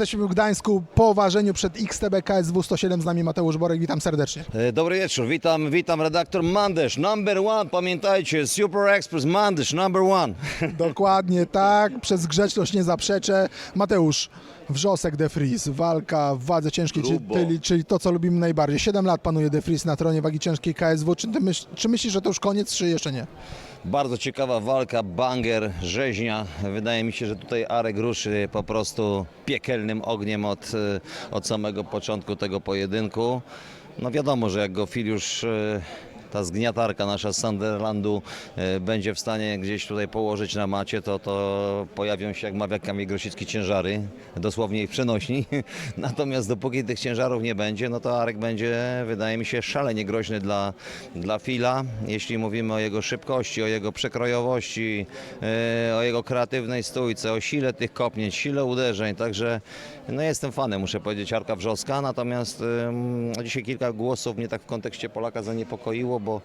Jesteśmy w Gdańsku po ważeniu przed XTB KSW 107 z nami Mateusz Borek, witam serdecznie. E, Dobry wieczór, witam, witam redaktor Mandesz, number one, pamiętajcie, Super Express Mandesz, number one. Dokładnie tak, przez grzeczność nie zaprzeczę. Mateusz, wrzosek De Vries, walka w wadze ciężkiej, czyli, czyli, to co lubimy najbardziej. 7 lat panuje De Vries na tronie wagi ciężkiej KSW. Czy, myśl, czy myślisz, że to już koniec, czy jeszcze nie? Bardzo ciekawa walka, banger, rzeźnia. Wydaje mi się, że tutaj Arek ruszy po prostu piekielnym ogniem od, e, od samego początku tego pojedynku. No wiadomo, że jak go Filiusz, e, ta zgniatarka nasza z Sunderlandu e, będzie w stanie gdzieś tutaj położyć na macie, to, to pojawią się, jak mawia Kamil Grosicki, ciężary, dosłownie ich przenośni. Natomiast dopóki tych ciężarów nie będzie, no to Arek będzie, wydaje mi się, szalenie groźny dla, dla Fila, jeśli mówimy o jego szybkości, o jego przekrojowości, e, o jego kreatywnej stójce, o sile tych kopnięć, sile uderzeń, także no jestem fanem, muszę powiedzieć, Arka Wrzoska, natomiast dzisiaj kilka głosów mnie tak w kontekście Polaka zaniepokoiło, bo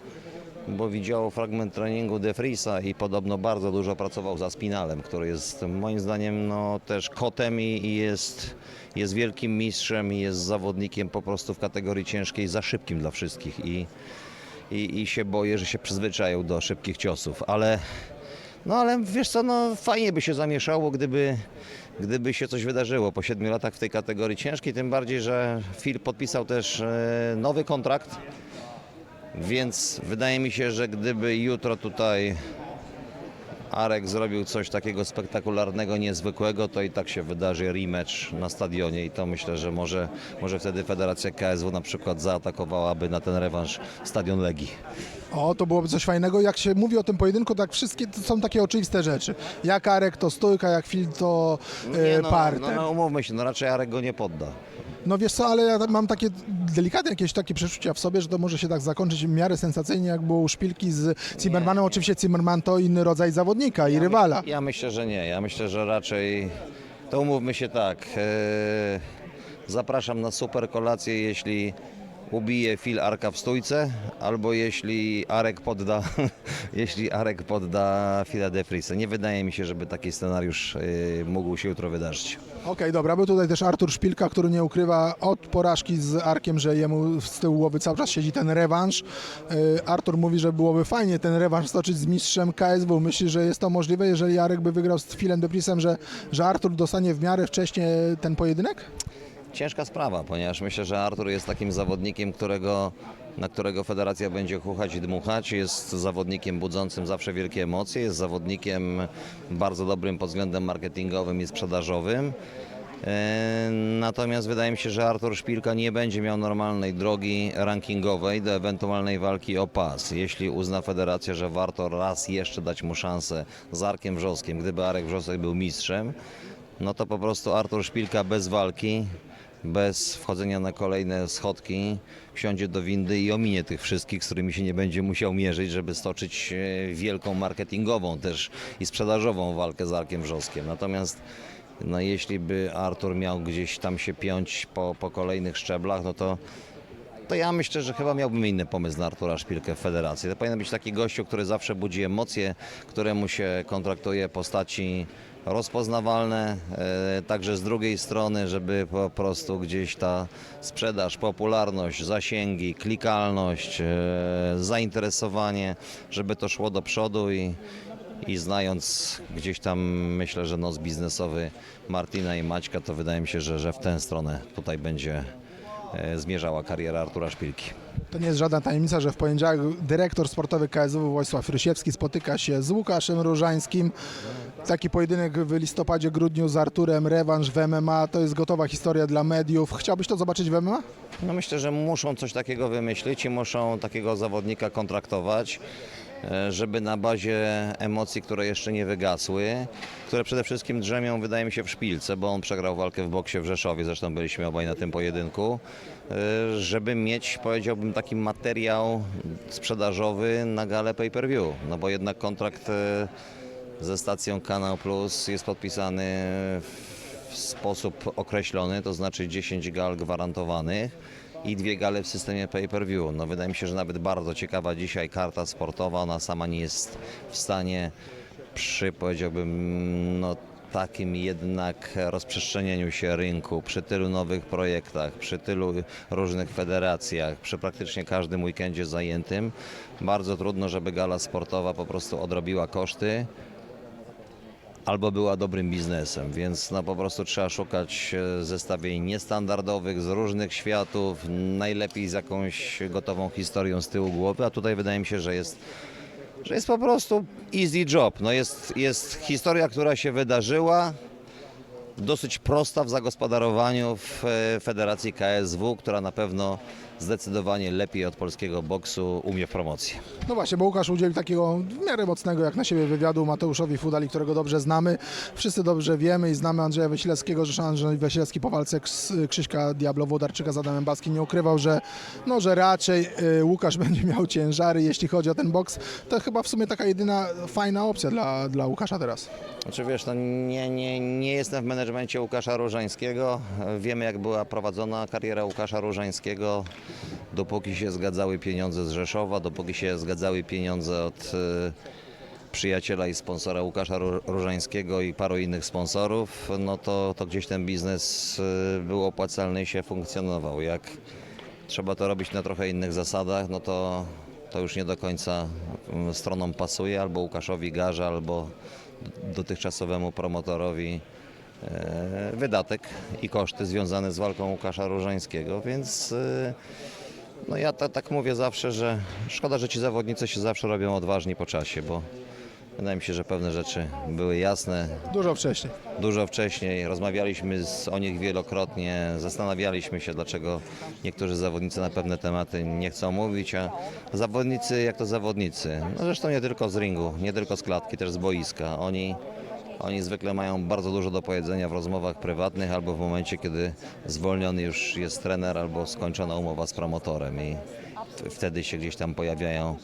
bo widziało fragment treningu De Vriesa i podobno bardzo dużo pracował za Spinalem, który jest moim zdaniem no, też kotem i, i jest, jest wielkim mistrzem i jest zawodnikiem po prostu w kategorii ciężkiej za szybkim dla wszystkich i, i, i się boję, że się przyzwyczaił do szybkich ciosów, ale no ale wiesz co, no fajnie by się zamieszało, gdyby, gdyby się coś wydarzyło po siedmiu latach w tej kategorii ciężkiej, tym bardziej, że Phil podpisał też e, nowy kontrakt więc wydaje mi się, że gdyby jutro tutaj Arek zrobił coś takiego spektakularnego, niezwykłego, to i tak się wydarzy rematch na stadionie i to myślę, że może, może wtedy Federacja KSW na przykład zaatakowałaby na ten rewanż stadion Legii. O, to byłoby coś fajnego. Jak się mówi o tym pojedynku, tak wszystkie to są takie oczywiste rzeczy. Jak Arek to stójka, jak Phil to e, no, parter. no, no umówmy się, no raczej Arek go nie podda. No wiesz co, ale ja mam takie delikatne jakieś takie przeczucia w sobie, że to może się tak zakończyć w miarę sensacyjnie, jak było u szpilki z Zimmermanem. Oczywiście Zimmerman to inny rodzaj zawodnika i rywala. Ja myślę, że nie. Ja myślę, że raczej to umówmy się tak. e, zapraszam na super kolację, jeśli ubije Phil Arka w stójce, albo jeśli Arek podda, jeśli Arek podda Phila De Vriesa. Nie wydaje mi się, żeby taki scenariusz e, mógł się jutro wydarzyć. Okej, dobra, był tutaj też Artur Szpilka, który nie ukrywa od porażki z Arkiem, że jemu z tyłu głowy cały czas siedzi ten rewanż. Yy, Artur mówi, że byłoby fajnie ten rewanż stoczyć z mistrzem KSW. Myśli, że jest to możliwe, jeżeli Arek by wygrał z Philem Deprisem, że, że Artur dostanie w miarę wcześnie ten pojedynek? Ciężka sprawa, ponieważ myślę, że Artur jest takim zawodnikiem, którego, na którego federacja będzie chuchać i dmuchać. Jest zawodnikiem budzącym zawsze wielkie emocje, jest zawodnikiem bardzo dobrym pod względem marketingowym i sprzedażowym. E, Natomiast wydaje mi się, że Artur Szpilka nie będzie miał normalnej drogi rankingowej do ewentualnej walki o pas. Jeśli uzna federacja, że warto raz jeszcze dać mu szansę z Arkiem Wrzoskiem, gdyby Arek Wrzosek był mistrzem, no to po prostu Artur Szpilka bez walki, bez wchodzenia na kolejne schodki, wsiądzie do windy i ominie tych wszystkich, z którymi się nie będzie musiał mierzyć, żeby stoczyć e, wielką marketingową też i sprzedażową walkę z Arkiem Wrzoskiem. Natomiast no, jeśli by Artur miał gdzieś tam się piąć po, po kolejnych szczeblach, no to to ja myślę, że chyba miałbym inny pomysł na Artura Szpilkę w federacji. To powinien być taki gościu, który zawsze budzi emocje, któremu się kontraktuje postaci rozpoznawalne, e, także z drugiej strony, żeby po prostu gdzieś ta sprzedaż, popularność, zasięgi, klikalność, e, zainteresowanie, żeby to szło do przodu i, i znając gdzieś tam, myślę, że nos biznesowy Martina i Maćka, to wydaje mi się, że, że w tę stronę tutaj będzie zmierzała kariera Artura Szpilki. To nie jest żadna tajemnica, że w poniedziałek dyrektor sportowy KSW Wojsław Rysiewski spotyka się z Łukaszem Różańskim. Taki pojedynek w listopadzie, grudniu z Arturem, rewanż w MMA, to jest gotowa historia dla mediów. Chciałbyś to zobaczyć w MMA? No myślę, że muszą coś takiego wymyślić i muszą takiego zawodnika kontraktować, e, żeby na bazie emocji, które jeszcze nie wygasły, które przede wszystkim drzemią, wydaje mi się, w szpilce, bo on przegrał walkę w boksie w Rzeszowie, zresztą byliśmy obaj na tym pojedynku, e, żeby mieć, powiedziałbym, taki materiał sprzedażowy na galę pay-per-view, no bo jednak kontrakt e, ze stacją Kanał Plus jest podpisany w sposób określony, to znaczy 10 gal gwarantowanych i dwie gale w systemie pay-per-view. No wydaje mi się, że nawet bardzo ciekawa dzisiaj karta sportowa, ona sama nie jest w stanie przy, powiedziałbym, no takim jednak rozprzestrzenieniu się rynku, przy tylu nowych projektach, przy tylu różnych federacjach, przy praktycznie każdym weekendzie zajętym, bardzo trudno, żeby gala sportowa po prostu odrobiła koszty albo była dobrym biznesem, więc no po prostu trzeba szukać e, zestawień niestandardowych z różnych światów, najlepiej z jakąś gotową historią z tyłu głowy, a tutaj wydaje mi się, że jest że jest po prostu easy job. No jest, jest historia, która się wydarzyła, dosyć prosta w zagospodarowaniu w e, Federacji KSW, która na pewno zdecydowanie lepiej od polskiego boksu umie w promocji. No właśnie, bo Łukasz udzielił takiego w miarę mocnego jak na siebie wywiadu Mateuszowi Fudali, którego dobrze znamy. Wszyscy dobrze wiemy i znamy Andrzeja Wasilewskiego, że Andrzej Wasilewski po walce Ks- Krzyśka Diablo-Włodarczyka z Adamem Baskim nie ukrywał, że, no, że raczej y, Łukasz będzie miał ciężary, jeśli chodzi o ten boks. To chyba w sumie taka jedyna fajna opcja dla, dla Łukasza teraz. Znaczy wiesz, no nie, nie, nie jestem w menedżmencie Łukasza Różańskiego. Wiemy jak była prowadzona kariera Łukasza Różańskiego. Dopóki się zgadzały pieniądze z Rzeszowa, dopóki się zgadzały pieniądze od e, przyjaciela i sponsora Łukasza Ró- Różańskiego i paru innych sponsorów, no to, to gdzieś ten biznes e, był opłacalny i się funkcjonował. Jak trzeba to robić na trochę innych zasadach, no to, to już nie do końca stronom pasuje, albo Łukaszowi Garza, albo dotychczasowemu promotorowi e, wydatek i koszty związane z walką Łukasza Różańskiego, więc no ja ta, tak mówię zawsze, że szkoda, że ci zawodnicy się zawsze robią odważni po czasie, bo wydaje mi się, że pewne rzeczy były jasne, Dużo wcześniej. dużo wcześniej. Rozmawialiśmy z, o nich wielokrotnie, zastanawialiśmy się, dlaczego niektórzy zawodnicy na pewne tematy nie chcą mówić, a zawodnicy jak to zawodnicy. No zresztą nie tylko z ringu, nie tylko z klatki, też z boiska. Oni, oni zwykle mają bardzo dużo do powiedzenia w rozmowach prywatnych albo w momencie, kiedy zwolniony już jest trener albo skończona umowa z promotorem i wtedy się gdzieś tam pojawiają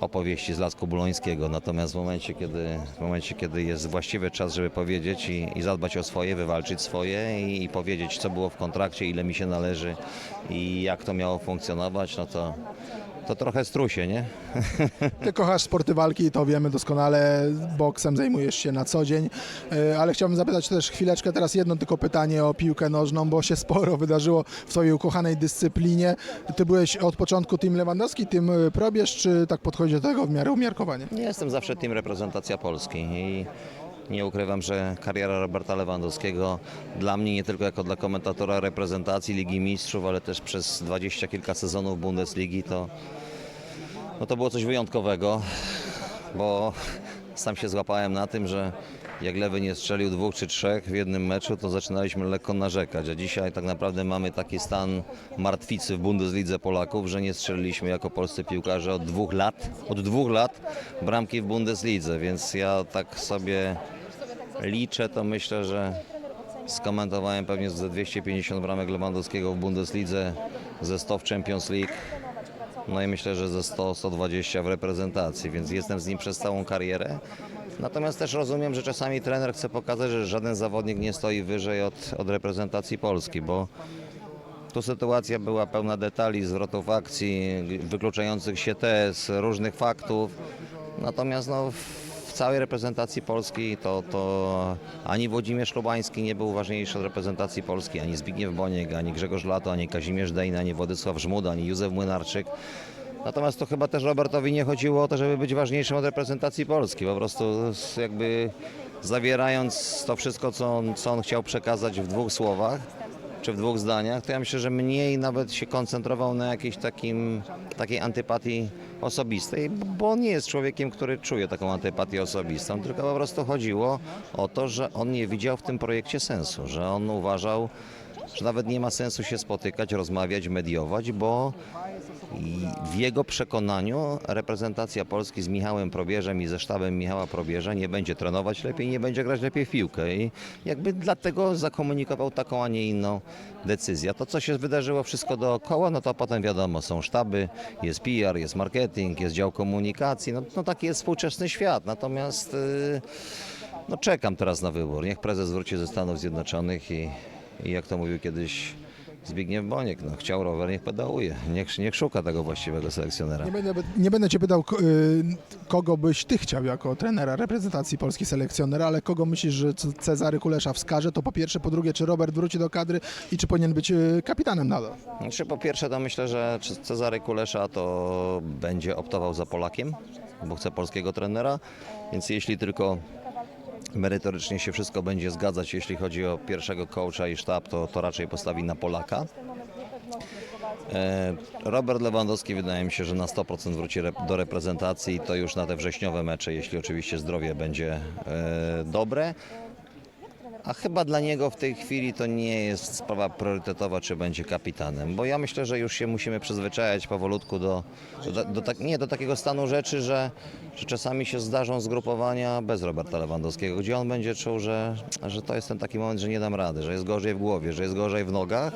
opowieści z Lasku Bulońskiego. Natomiast w momencie, kiedy, w momencie, kiedy jest właściwy czas, żeby powiedzieć i, i zadbać o swoje, wywalczyć swoje i, i powiedzieć, co było w kontrakcie, ile mi się należy i jak to miało funkcjonować, no to, to trochę strusie, nie? Ty kochasz sporty walki, to wiemy doskonale, boksem zajmujesz się na co dzień, E, ale chciałbym zapytać też chwileczkę teraz jedno tylko pytanie o piłkę nożną, bo się sporo wydarzyło w twojej ukochanej dyscyplinie. Ty byłeś od początku tym Lewandowski, tym e, probierz, czy tak podchodzi do tego w miarę umiarkowanie? Nie jestem zawsze tym reprezentacja Polski i nie ukrywam, że kariera Roberta Lewandowskiego dla mnie, nie tylko jako dla komentatora reprezentacji Ligi Mistrzów, ale też przez dwadzieścia kilka sezonów Bundesligi, to, no to było coś wyjątkowego, bo sam się złapałem na tym, że jak Lewy nie strzelił dwóch czy trzech w jednym meczu, to zaczynaliśmy lekko narzekać, a dzisiaj tak naprawdę mamy taki stan martwicy w Bundeslidze Polaków, że nie strzeliliśmy jako polscy piłkarze od dwóch lat, od dwóch lat bramki w Bundeslidze, więc ja tak sobie liczę, to myślę, że skomentowałem pewnie ze 250 bramek Lewandowskiego w Bundeslidze, ze 100 w Champions League, no i myślę, że ze 100-120 w reprezentacji, więc jestem z nim przez całą karierę. Natomiast też rozumiem, że czasami trener chce pokazać, że żaden zawodnik nie stoi wyżej od, od reprezentacji Polski, bo tu sytuacja była pełna detali, zwrotów akcji, wykluczających się tez, różnych faktów. Natomiast no, całej reprezentacji Polski to, to ani Włodzimierz Lubański nie był ważniejszy od reprezentacji Polski, ani Zbigniew Boniek, ani Grzegorz Lato, ani Kazimierz Dejna, ani Władysław Żmuda, ani Józef Młynarczyk. Natomiast to chyba też Robertowi nie chodziło o to, żeby być ważniejszym od reprezentacji Polski. Po prostu jakby zawierając to wszystko, co on, co on chciał przekazać w dwóch słowach, czy w dwóch zdaniach, to ja myślę, że mniej nawet się koncentrował na jakiejś takim, takiej antypatii osobistej, bo on nie jest człowiekiem, który czuje taką antypatię osobistą, tylko po prostu chodziło o to, że on nie widział w tym projekcie sensu, że on uważał, że nawet nie ma sensu się spotykać, rozmawiać, mediować, bo i w jego przekonaniu reprezentacja Polski z Michałem Probierzem i ze sztabem Michała Probierza nie będzie trenować lepiej, nie będzie grać lepiej w piłkę i jakby dlatego zakomunikował taką, a nie inną decyzję. To, co się wydarzyło wszystko dookoła, no to potem wiadomo, są sztaby, jest PR, jest marketing, jest dział komunikacji, no, no taki jest współczesny świat. Natomiast yy, no czekam teraz na wybór. Niech prezes wróci ze Stanów Zjednoczonych i, i jak to mówił kiedyś Zbigniew Boniek, no chciał rower, niech pedałuje, niech, niech szuka tego właściwego selekcjonera. Nie będę, nie będę Cię pytał, y, kogo byś Ty chciał jako trenera reprezentacji Polski selekcjonera, ale kogo myślisz, że C- Cezary Kulesza wskaże, to po pierwsze, po drugie, czy Robert wróci do kadry i czy powinien być y, kapitanem nadal? Znaczy, po pierwsze to myślę, że czy Cezary Kulesza to będzie optował za Polakiem, bo chce polskiego trenera, więc jeśli tylko merytorycznie się wszystko będzie zgadzać, jeśli chodzi o pierwszego coacha i sztab, to, to raczej postawi na Polaka. E, Robert Lewandowski wydaje mi się, że na 100% wróci do reprezentacji i to już na te wrześniowe mecze, jeśli oczywiście zdrowie będzie e, dobre. A chyba dla niego w tej chwili to nie jest sprawa priorytetowa, czy będzie kapitanem, bo ja myślę, że już się musimy przyzwyczajać powolutku do, do, do, tak, nie, do takiego stanu rzeczy, że, że czasami się zdarzą zgrupowania bez Roberta Lewandowskiego, gdzie on będzie czuł, że, że to jest ten taki moment, że nie dam rady, że jest gorzej w głowie, że jest gorzej w nogach.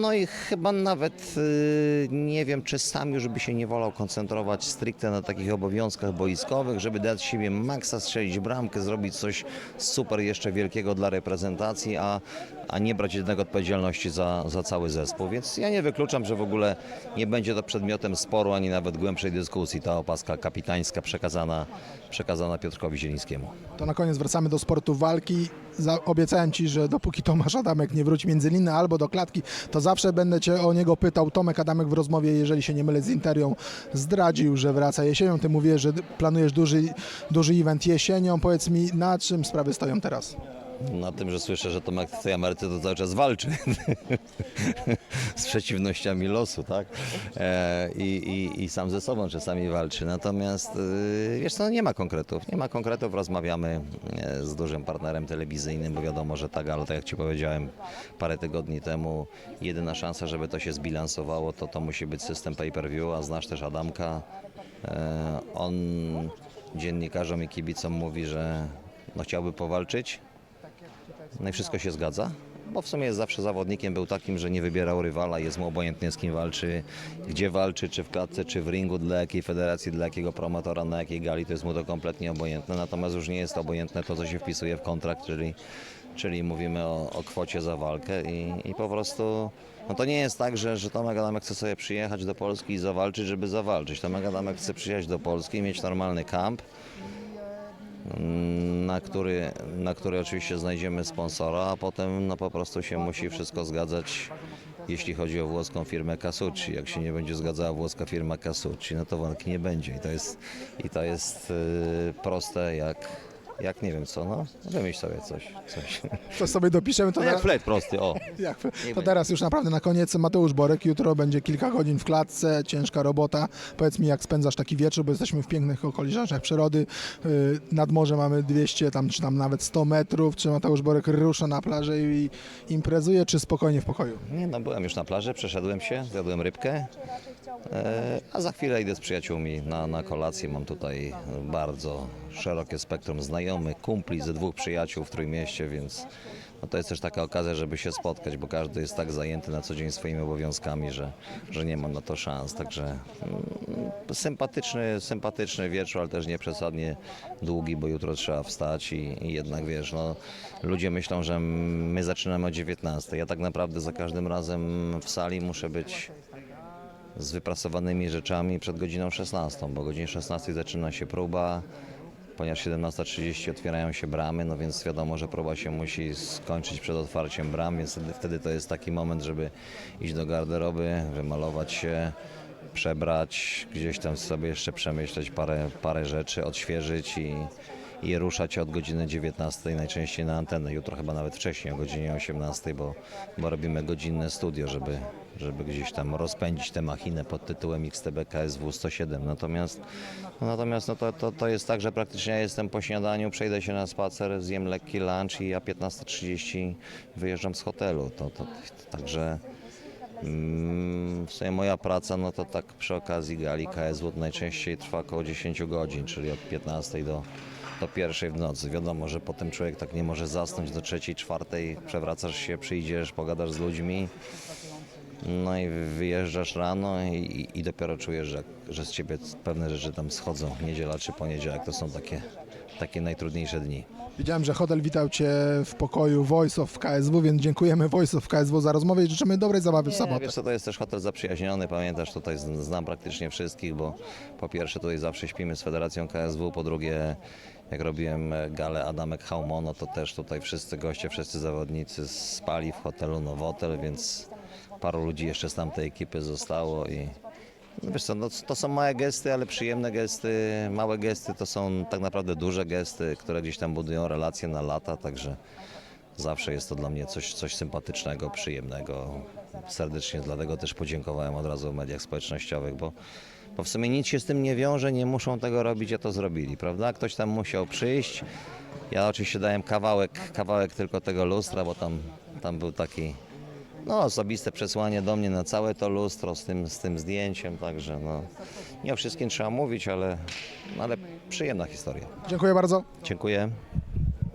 No i chyba nawet y, nie wiem, czy sam już by się nie wolał koncentrować stricte na takich obowiązkach boiskowych, żeby dać siebie maksa, strzelić bramkę, zrobić coś super jeszcze wielkiego dla reprezentacji, a, a nie brać jednak odpowiedzialności za, za cały zespół. Więc ja nie wykluczam, że w ogóle nie będzie to przedmiotem sporu, ani nawet głębszej dyskusji, ta opaska kapitańska przekazana, przekazana Piotrkowi Zielińskiemu. To na koniec wracamy do sportu walki. Za, obiecałem Ci, że dopóki Tomasz Adamek nie wróci między liny albo do klatki, to zawsze będę Cię o niego pytał. Tomek Adamek w rozmowie, jeżeli się nie mylę z Interią, zdradził, że wraca jesienią. Ty mówisz, że planujesz duży, duży event jesienią. Powiedz mi, na czym sprawy stoją teraz? Na tym, że słyszę, że Tomek tej Ameryce to cały czas walczy z przeciwnościami losu, tak? E, i, i, I sam ze sobą czasami walczy. Natomiast y, wiesz co, nie ma konkretów. Nie ma konkretów. Rozmawiamy e, z dużym partnerem telewizyjnym, bo wiadomo, że tak, ale tak jak Ci powiedziałem parę tygodni temu, jedyna szansa, żeby to się zbilansowało, to to musi być system pay-per-view, a znasz też Adamka. E, on dziennikarzom i kibicom mówi, że no, chciałby powalczyć, no i wszystko się zgadza, bo w sumie jest zawsze zawodnikiem, był takim, że nie wybierał rywala, jest mu obojętnie z kim walczy, gdzie walczy, czy w klatce, czy w ringu, dla jakiej federacji, dla jakiego promotora, na jakiej gali, to jest mu to kompletnie obojętne, natomiast już nie jest obojętne to, co się wpisuje w kontrakt, czyli, czyli mówimy o, o kwocie za walkę i, i po prostu no to nie jest tak, że, że Tomek Adamek chce sobie przyjechać do Polski i zawalczyć, żeby zawalczyć. Tomek Adamek chce przyjechać do Polski, mieć normalny kamp, na który, na który oczywiście znajdziemy sponsora, a potem no, po prostu się musi wszystko zgadzać, jeśli chodzi o włoską firmę Casucci. Jak się nie będzie zgadzała włoska firma Casucci, no to walki nie będzie. I to jest, i to jest yy, proste jak, jak nie wiem co, no wymyśl sobie coś. coś. To sobie dopiszemy. To No jak teraz- flet prosty, o. Jak, to teraz już naprawdę na koniec Mateusz Borek. Jutro będzie kilka godzin w klatce, ciężka robota. Powiedz mi, jak spędzasz taki wieczór, bo jesteśmy w pięknych okolicznościach przyrody. Yy, Nad morze mamy 200, tam, czy tam nawet 100 metrów. Czy Mateusz Borek rusza na plażę i imprezuje, czy spokojnie w pokoju? Nie, no byłem już na plaży, przeszedłem się, zjadłem rybkę, a za chwilę idę z przyjaciółmi na, na kolację. Mam tutaj bardzo szerokie spektrum znajomych, kumpli ze dwóch przyjaciół w Trójmieście, więc no to jest też taka okazja, żeby się spotkać, bo każdy jest tak zajęty na co dzień swoimi obowiązkami, że, że nie ma na to szans. Także mm, sympatyczny, sympatyczny wieczór, ale też nie przesadnie długi, bo jutro trzeba wstać i, i jednak wiesz, no, ludzie myślą, że my zaczynamy o 19. Ja tak naprawdę za każdym razem w sali muszę być z wypracowanymi rzeczami przed godziną 16, bo o godzinie 16 zaczyna się próba, ponieważ 17.30 otwierają się bramy, no więc wiadomo, że próba się musi skończyć przed otwarciem bram, więc wtedy, wtedy to jest taki moment, żeby iść do garderoby, wymalować się, przebrać, gdzieś tam sobie jeszcze przemyśleć parę, parę rzeczy, odświeżyć i, i ruszać od godziny 19 najczęściej na antenę. Jutro chyba nawet wcześniej o godzinie 18, bo, bo robimy godzinne studio, żeby, żeby gdzieś tam rozpędzić tę machinę pod tytułem XTB KSW 107. Natomiast, natomiast no to, to, to jest tak, że praktycznie ja jestem po śniadaniu, przejdę się na spacer, zjem lekki lunch i ja 15.30 wyjeżdżam z hotelu. To, to, także Mm, W sumie moja praca, no to tak przy okazji gali KSW najczęściej trwa około 10 godzin, czyli od 15 do, do pierwszej w nocy. Wiadomo, że potem człowiek tak nie może zasnąć do trzeciej, czwartej, przewracasz się, przyjdziesz, pogadasz z ludźmi, no i wyjeżdżasz rano i, i dopiero czujesz, że, że z ciebie pewne rzeczy tam schodzą. Niedziela czy poniedziałek to są takie, takie najtrudniejsze dni. Widziałem, że hotel witał Cię w pokoju Voice of KSW, więc dziękujemy Voice of KSW za rozmowę i życzymy dobrej zabawy w sobotę. wiesz co, to jest też hotel zaprzyjaźniony, pamiętasz, tutaj z- znam praktycznie wszystkich, bo po pierwsze tutaj zawsze śpimy z Federacją KSW, po drugie jak robiłem e, galę Adamek Haumono, to też tutaj wszyscy goście, wszyscy zawodnicy spali w hotelu Nowotel, więc paru ludzi jeszcze z tamtej ekipy zostało i no wiesz co, no, to są małe gesty, ale przyjemne gesty, małe gesty to są tak naprawdę duże gesty, które gdzieś tam budują relacje na lata, także Zawsze jest to dla mnie coś, coś sympatycznego, przyjemnego. Serdecznie dlatego też podziękowałem od razu w mediach społecznościowych, bo, bo w sumie nic się z tym nie wiąże, nie muszą tego robić, a to zrobili, prawda? Ktoś tam musiał przyjść. Ja oczywiście dałem kawałek, kawałek tylko tego lustra, bo tam, tam był taki no, osobiste przesłanie do mnie na całe to lustro z tym, z tym zdjęciem, także no, nie o wszystkim trzeba mówić, ale, no, ale przyjemna historia. Dziękuję bardzo. Dziękuję.